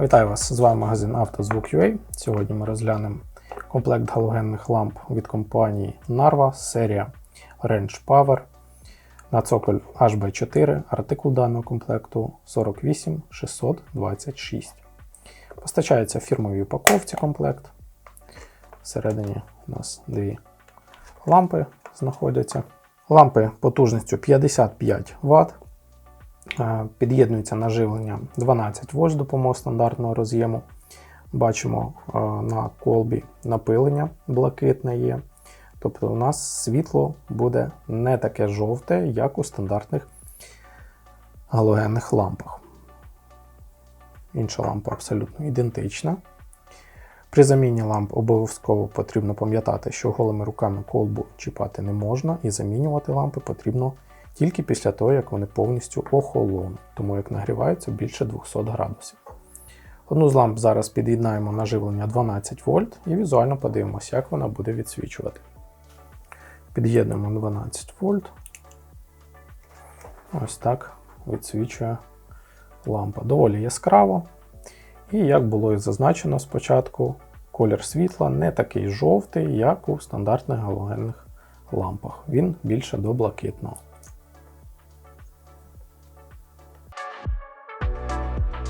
Вітаю вас! З вами магазин «Автозвук.UA». Сьогодні ми розглянемо комплект галогенних ламп від компанії Narva, серія Range Power на цоколь HB4, артикул даного комплекту 48626. Постачається в фірмовій упаковці комплект. Всередині у нас дві лампи знаходяться. Лампи потужністю 55 Вт. Е, Під'єднується на живлення 12 вольт з допомогою стандартного роз'єму. Бачимо е, на колбі напилення блакитне є. Тобто у нас світло буде не таке жовте, як у стандартних галогенних лампах. Інша лампа абсолютно ідентична. При заміні ламп обов'язково потрібно пам'ятати, що голими руками колбу чіпати не можна, і замінювати лампи потрібно тільки після того, як вони повністю охолонуть, тому як нагріваються більше 200 градусів. Одну з ламп зараз під'єднаємо на живлення 12 вольт і візуально подивимося, як вона буде відсвічувати. Під'єднуємо 12 вольт. Ось так відсвічує лампа. Доволі яскраво. І як було і зазначено спочатку, колір світла не такий жовтий, як у стандартних галогенних лампах. Він більше до блакитного.